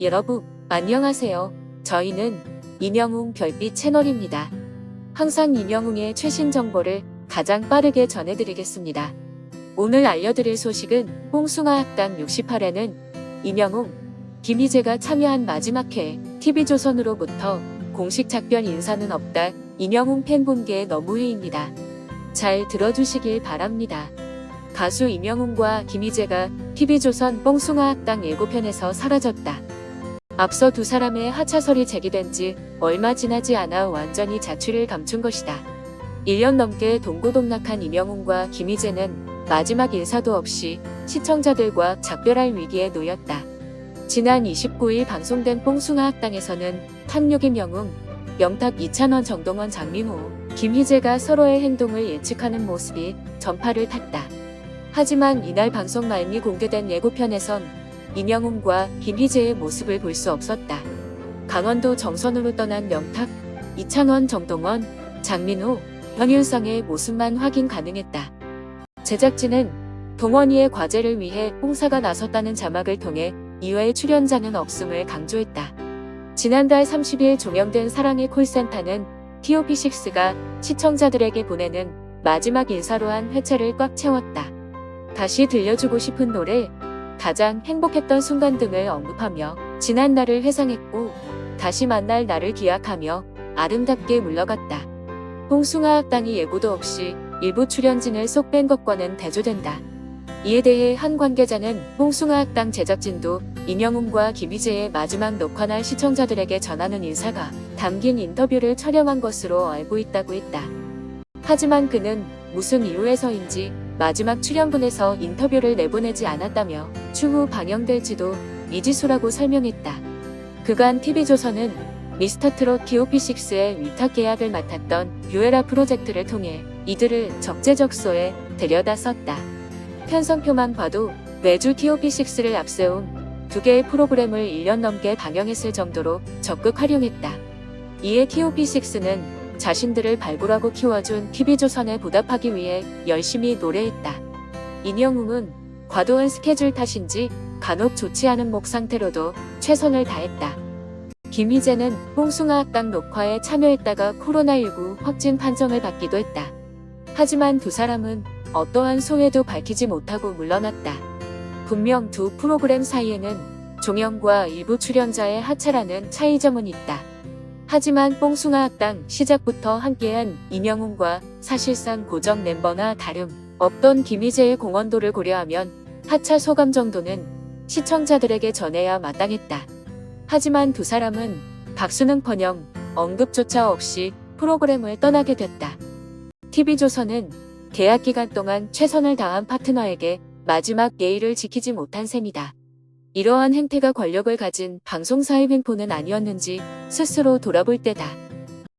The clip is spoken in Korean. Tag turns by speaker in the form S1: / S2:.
S1: 여러분, 안녕하세요. 저희는 이명웅 별빛 채널입니다. 항상 이명웅의 최신 정보를 가장 빠르게 전해드리겠습니다. 오늘 알려드릴 소식은 뽕숭아 학당 68회는 이명웅, 김희재가 참여한 마지막 회 TV조선으로부터 공식 작별 인사는 없다. 이명웅 팬분께 너무해입니다. 잘 들어주시길 바랍니다. 가수 이명웅과 김희재가 TV조선 뽕숭아 학당 예고편에서 사라졌다. 앞서 두 사람의 하차설이 제기된 지 얼마 지나지 않아 완전히 자취를 감춘 것이다. 1년 넘게 동고동락한 이명웅과 김희재는 마지막 인사도 없이 시청자들과 작별할 위기에 놓였다. 지난 29일 방송된 뽕숭아 학당에서는 탐욕 임영웅, 명탁 이찬원 정동원 장민호, 김희재가 서로의 행동을 예측하는 모습이 전파를 탔다. 하지만 이날 방송 말미 공개된 예고편에선 이명웅과 김희재의 모습을 볼 수 없었다. 강원도 정선으로 떠난 명탁, 이창원, 정동원, 장민호, 현윤성의 모습만 확인 가능했다. 제작진은 동원이의 과제를 위해 홍사가 나섰다는 자막을 통해 이외의 출연자는 없음을 강조했다. 지난달 30일 종영된 사랑의 콜센터는 TOP6가 시청자들에게 보내는 마지막 인사로 한 회차를 꽉 채웠다. 다시 들려주고 싶은 노래, 가장 행복했던 순간 등을 언급하며 지난 날을 회상했고 다시 만날 날을 기약하며 아름답게 물러갔다. 홍숭아 학당이 예고도 없이 일부 출연진을 쏙 뺀 것과는 대조된다. 이에 대해 한 관계자는 홍숭아 학당 제작진도 임영웅과 김희재의 마지막 녹화날 시청자들에게 전하는 인사가 담긴 인터뷰를 촬영한 것으로 알고 있다고 했다. 하지만 그는 무슨 이유에서인지 마지막 출연분에서 인터뷰를 내보내지 않았다며 추후 방영될지도 미지수라고 설명했다. 그간 TV조선은 미스터트롯 TOP6의 위탁 계약을 맡았던 뷰에라 프로젝트를 통해 이들을 적재적소에 데려다 썼다. 편성표만 봐도 매주 TOP6를 앞세운 두 개의 프로그램을 1년 넘게 방영했을 정도로 적극 활용했다. 이에 TOP6는 자신들을 발굴하고 키워준 TV조선에 보답하기 위해 열심히 노래했다. 임영웅은 과도한 스케줄 탓인지 간혹 좋지 않은 목 상태로도 최선을 다했다. 김희재는 뽕숭아 학당 녹화에 참여했다가 코로나19 확진 판정을 받기도 했다. 하지만 두 사람은 어떠한 소외도 밝히지 못하고 물러났다. 분명 두 프로그램 사이에는 종영과 일부 출연자의 하차라는 차이점은 있다. 하지만 뽕숭아 학당 시작부터 함께한 이명웅과 사실상 고정 멤버나 다름 없던 김희재의 공헌도를 고려하면 하차 소감 정도는 시청자들에게 전해야 마땅했다. 하지만 두 사람은 박수능번영 언급조차 없이 프로그램을 떠나게 됐다. TV조선은 계약 기간 동안 최선을 다한 파트너에게 마지막 예의를 지키지 못한 셈이다. 이러한 행태가 권력을 가진 방송사의 횡포는 아니었는지 스스로 돌아볼 때다.